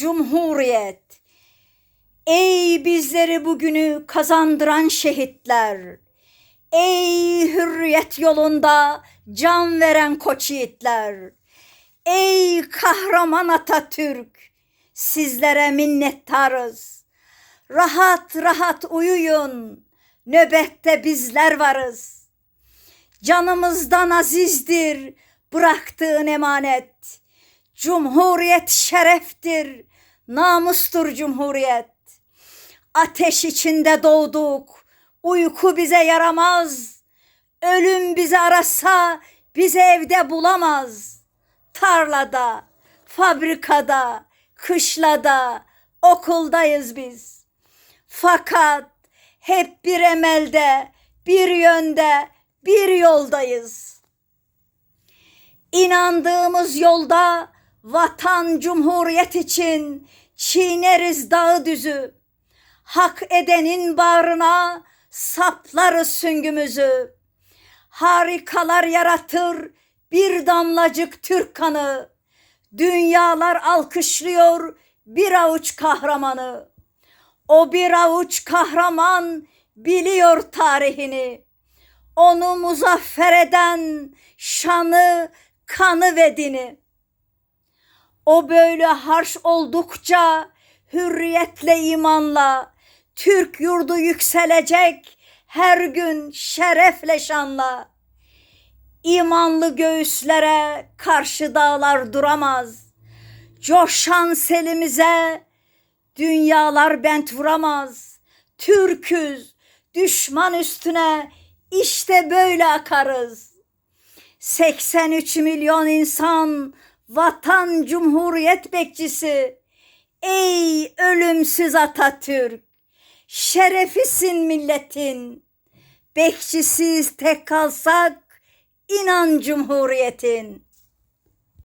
Cumhuriyet. Ey bizleri bugünü kazandıran şehitler. Ey hürriyet yolunda can veren koç yiğitler. Ey kahraman Atatürk. Sizlere minnettarız. Rahat rahat uyuyun. Nöbette bizler varız. Canımızdan azizdir bıraktığın emanet. Cumhuriyet şereftir, namustur cumhuriyet. Ateş içinde doğduk, uyku bize yaramaz. Ölüm bizi arasa bizi evde bulamaz. Tarlada, fabrikada, kışlada, okuldayız biz. Fakat hep bir emelde, bir yönde, bir yoldayız. İnandığımız yolda vatan cumhuriyet için çiğneriz dağı düzü. Hak edenin bağrına saplarız süngümüzü. Harikalar yaratır bir damlacık Türk kanı. Dünyalar alkışlıyor bir avuç kahramanı. O bir avuç kahraman biliyor tarihini. Onu muzaffer eden şanı, kanı ve dini. O böyle harş oldukça hürriyetle imanla Türk yurdu yükselecek her gün şerefle şanla. İmanlı göğüslere karşı dağlar duramaz. Coşan selimize dünyalar bent vuramaz. Türküz, düşman üstüne işte böyle akarız. 83 milyon insan vatan cumhuriyet bekçisi. Ey ölümsüz Atatürk, şerefisin milletin. Bekçisiz tek kalsak inan cumhuriyetin.